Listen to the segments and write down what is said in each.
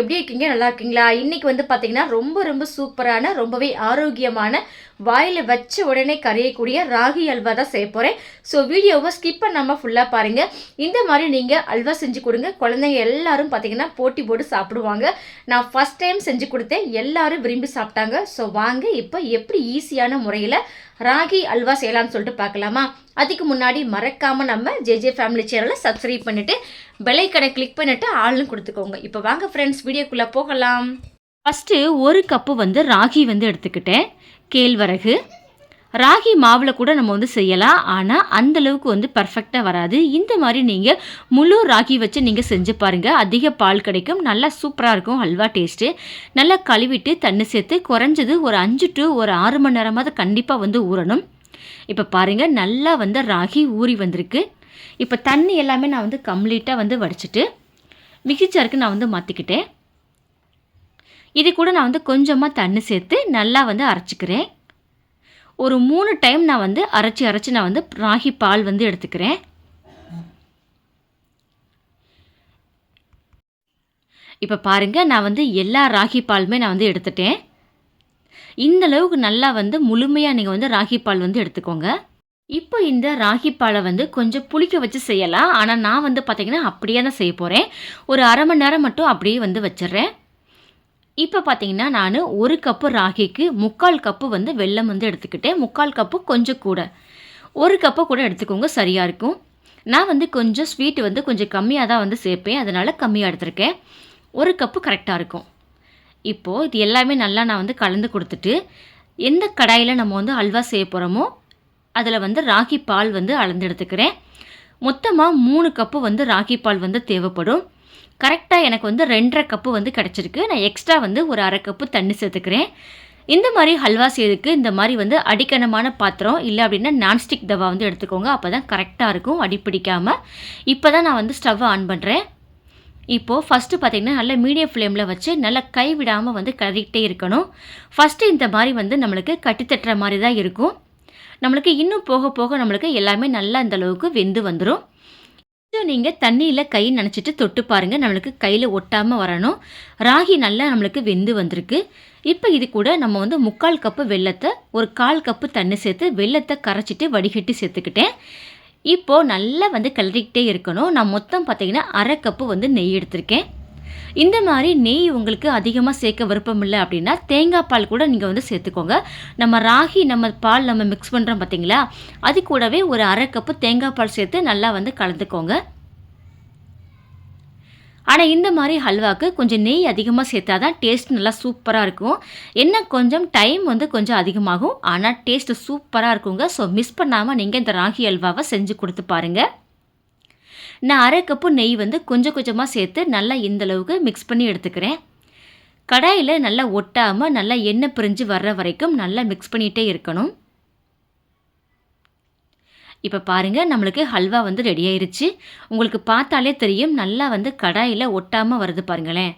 எப்படி இருக்கீங்க? நல்லா இருக்கீங்களா? இன்னைக்கு வந்து பார்த்தீங்கன்னா ரொம்ப ரொம்ப சூப்பரான ரொம்பவே ஆரோக்கியமான வாயில் வச்ச உடனே கரையக்கூடிய ராகி அல்வா தான் செய்ய போகிறேன் ஸோ வீடியோவை ஸ்கிப் பண்ணாமல் ஃபுல்லாக பாருங்கள் இந்த மாதிரி நீங்கள் அல்வா செஞ்சு கொடுங்க. குழந்தைங்க எல்லாரும் பார்த்தீங்கன்னா போட்டி போட்டு சாப்பிடுவாங்க. நான் ஃபஸ்ட் டைம் செஞ்சு கொடுத்தேன். எல்லாரும் விரும்பி சாப்பிட்டாங்க. ஸோ வாங்க இப்போ எப்படி ஈஸியான முறையில் ராகி அல்வா செய்யலாம்னு சொல்லிட்டு பார்க்கலாமா? அதுக்கு முன்னாடி மறக்காமல் நம்ம ஜேஜே ஃபேமிலி சேனலை சப்ஸ்கிரைப் பண்ணிவிட்டு பெலைக்கடை கிளிக் பண்ணிவிட்டு ஆளுன்னு கொடுத்துக்கோங்க. இப்போ வாங்க ஃப்ரெண்ட்ஸ் வீடியோக்குள்ளே போகலாம். ஃபஸ்ட்டு ஒரு கப்பு வந்து ராகி வந்து எடுத்துக்கிட்டேன். கேழ்வரகு ராகி மாவில் கூட நம்ம வந்து செய்யலாம். ஆனால் அந்தளவுக்கு வந்து பர்ஃபெக்டாக வராது. இந்த மாதிரி நீங்கள் முழு ராகி வச்சு நீங்கள் செஞ்சு பாருங்கள் அதிக பால் கிடைக்கும். நல்லா சூப்பராக இருக்கும். ஹல்வா டேஸ்ட்டு நல்லா கழுவிட்டு தண்ணி சேர்த்து குறைஞ்சது ஒரு அஞ்சு டு ஒரு ஆறு மணி நேரமாவது கண்டிப்பாக வந்து ஊறணும். இப்போ பாருங்கள் நல்லா வந்து ராகி ஊறி வந்திருக்கு. இப்போ தண்ணி எல்லாமே நான் வந்து கம்ப்ளீட்டாக வந்து வடிச்சிட்டு மிக்சி நான் வந்து மாற்றிக்கிட்டேன் இது கூட நான் வந்து கொஞ்சமாக தண்ணி சேர்த்து நல்லா வந்து அரைச்சிக்கிறேன். ஒரு மூணு டைம் நான் வந்து அரைச்சி அரைச்சி நான் வந்து ராகி பால் வந்து எடுத்துக்கிறேன். இப்போ பாருங்கள் நான் வந்து எல்லா ராகி பாலுமே நான் வந்து எடுத்துட்டேன். இந்த அளவுக்கு நல்லா வந்து முழுமையாக நீங்கள் வந்து ராகி பால் வந்து எடுத்துக்கோங்க. இப்போ இந்த ராகி பாலை வந்து கொஞ்சம் புளிக்க வச்சு செய்யலாம். ஆனால் நான் வந்து பார்த்திங்கன்னா அப்படியே தான் செய்ய போகிறேன் ஒரு அரை மணி நேரம் மட்டும் அப்படியே வந்து வச்சிடுறேன். இப்போ பார்த்தீங்கன்னா நான் ஒரு கப்பு ராகிக்கு முக்கால் கப்பு வந்து வெல்லம் வந்து எடுத்துக்கிட்டேன். முக்கால் கப்பு கொஞ்சம் கூட. ஒரு கப்பை கூட எடுத்துக்கோங்க சரியாக இருக்கும். நான் வந்து கொஞ்சம் ஸ்வீட்டு வந்து கொஞ்சம் கம்மியாக தான் வந்து சேர்ப்பேன். அதனால் கம்மியாக எடுத்திருக்கேன். ஒரு கப்பு கரெக்டாக இருக்கும். இப்போது இது எல்லாமே நல்லா நான் வந்து கலந்து கொடுத்துட்டு எந்த கடாயில் நம்ம வந்து அல்வா செய்ய போகிறோமோ அதில் வந்து ராகி பால் வந்து அளந்து எடுத்துக்கிறேன். மொத்தமாக மூணு கப்பு வந்து ராகி பால் வந்து தேவைப்படும். கரெக்டாக எனக்கு வந்து ரெண்டரை கப்பு வந்து கிடச்சிருக்கு. நான் எக்ஸ்ட்ரா வந்து ஒரு அரை கப்பு தண்ணி சேர்த்துக்கிறேன். இந்த மாதிரி ஹல்வா செய்யறதுக்கு இந்த மாதிரி வந்து அடிக்கணமான பாத்திரம் இல்லை அப்படின்னா நான்ஸ்டிக் தவா வந்து எடுத்துக்கோங்க. அப்போ தான் கரெக்டாக இருக்கும். அடி பிடிக்காமல் இப்போ தான் நான் வந்து ஸ்டவ்வை ஆன் பண்ணுறேன் இப்போது ஃபஸ்ட்டு பார்த்திங்கன்னா நல்ல மீடியம் ஃப்ளேமில் வச்சு நல்லா கை விடாமல் வந்து கறிக்கிட்டே இருக்கணும். ஃபஸ்ட்டு இந்த மாதிரி வந்து நம்மளுக்கு கட்டித்தட்டுற மாதிரி தான் இருக்கும். நம்மளுக்கு இன்னும் போக போக நம்மளுக்கு எல்லாமே நல்லா இந்த அளவுக்கு வெந்து வந்துடும் நீங்கள் தண்ணியில் கை நினச்சிட்டு தொட்டு பாருங்கள் நம்மளுக்கு கையில் ஒட்டாமல் வரணும். ராகி நல்லா நம்மளுக்கு வெந்து வந்திருக்கு. இப்போ இது கூட நம்ம வந்து முக்கால் கப்பு வெள்ளத்தை ஒரு கால் கப்பு தண்ணி சேர்த்து வெள்ளத்தை கரைச்சிட்டு வடிகட்டி சேர்த்துக்கிட்டேன். இப்போது நல்லா வந்து கிளறிக்கிட்டே இருக்கணும். நான் மொத்தம் பார்த்தீங்கன்னா அரை கப்பு வந்து நெய் எடுத்திருக்கேன். இந்த மாதிரி நெய் உங்களுக்கு அதிகமாக சேர்க்க விருப்பம் இல்லை அப்படின்னா தேங்காய் பால் கூட நீங்கள் வந்து சேர்த்துக்கோங்க. நம்ம ராகி நம்ம பால் நம்ம மிக்ஸ் பண்ணுறோம் பார்த்தீங்களா அது கூடவே ஒரு அரை கப்பு தேங்காய் பால் சேர்த்து நல்லா வந்து கலந்துக்கோங்க. ஆனால் இந்த மாதிரி ஹல்வாவுக்கு கொஞ்சம் நெய் அதிகமாக சேர்த்தா தான் டேஸ்ட் நல்லா சூப்பராக இருக்கும். என்ன கொஞ்சம் டைம் வந்து கொஞ்சம் அதிகமாகும். ஆனால் டேஸ்ட்டு சூப்பராக இருக்குங்க. ஸோ மிஸ் பண்ணாமல் நீங்கள் இந்த ராகி அல்வாவை செஞ்சு கொடுத்து பாருங்கள் நான் அரை கப்பு நெய் வந்து கொஞ்சம் கொஞ்சமாக சேர்த்து நல்லா இந்தளவுக்கு மிக்ஸ் பண்ணி எடுத்துக்கிறேன். கடாயில் நல்லா ஒட்டாமல் நல்லா எண்ணெய் பிரிஞ்சு வர்ற வரைக்கும் நல்லா மிக்ஸ் பண்ணிகிட்டே இருக்கணும். இப்போ பாருங்கள் நம்மளுக்கு ஹல்வா வந்து ரெடி ஆயிருச்சு. உங்களுக்கு பார்த்தாலே தெரியும் நல்லா வந்து கடாயில் ஒட்டாமல் வருது பாருங்களேன்.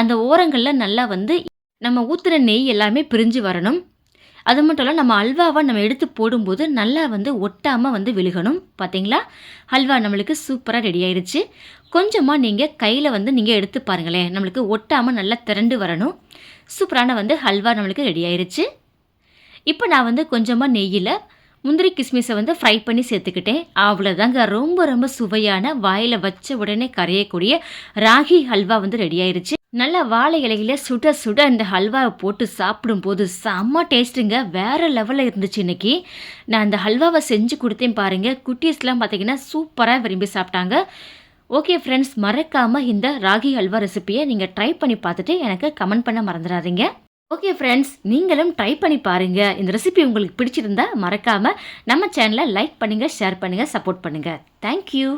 அந்த ஓரங்களில் நல்லா வந்து நம்ம ஊற்றுன நெய் எல்லாமே பிரிஞ்சு வரணும். அது மட்டும் இல்லை நம்ம அல்வாவை நம்ம எடுத்து போடும்போது நல்லா வந்து ஒட்டாமல் வந்து விழுகணும். பார்த்தீங்களா அல்வா நம்மளுக்கு சூப்பராக ரெடி ஆயிடுச்சு கொஞ்சமாக நீங்கள் கையில் வந்து நீங்கள் எடுத்து பாருங்களேன். நம்மளுக்கு ஒட்டாமல் நல்லா திரண்டு வரணும். சூப்பரான வந்து ஹல்வா நம்மளுக்கு ரெடி ஆயிடுச்சு இப்போ நான் வந்து கொஞ்சமாக நெய்யில் முந்திரி கிஸ்மிஸை வந்து ஃப்ரை பண்ணி சேர்த்துக்கிட்டேன். அவ்வளோதாங்க ரொம்ப ரொம்ப சுவையான வாயில் வச்ச உடனே கரையக்கூடிய ராகி ஹல்வா வந்து ரெடி ஆயிடுச்சு நல்லா வாழை இலையில சுட சுட இந்த ஹல்வாவை போட்டு சாப்பிடும்போது செம்ம டேஸ்ட்டுங்க. வேறு லெவலில் இருந்துச்சு இன்னைக்கு. நான் அந்த ஹல்வாவை செஞ்சு கொடுத்தேன் பாருங்கள் குட்டீஸ்லாம் பார்த்தீங்கன்னா சூப்பராக விரும்பி சாப்பிட்டாங்க. ஓகே ஃப்ரெண்ட்ஸ் மறக்காமல் இந்த ராகி ஹல்வா ரெசிப்பியை நீங்கள் ட்ரை பண்ணி பார்த்துட்டு எனக்கு கமெண்ட் பண்ண மறந்துடாதீங்க. ஓகே ஃப்ரெண்ட்ஸ் நீங்களும் ட்ரை பண்ணி பாருங்கள் இந்த ரெசிபி உங்களுக்கு பிடிச்சிருந்தா மறக்காமல் நம்ம சேனலை லைக் பண்ணுங்கள் ஷேர் பண்ணுங்கள் சப்போர்ட் பண்ணுங்கள் தேங்க்யூ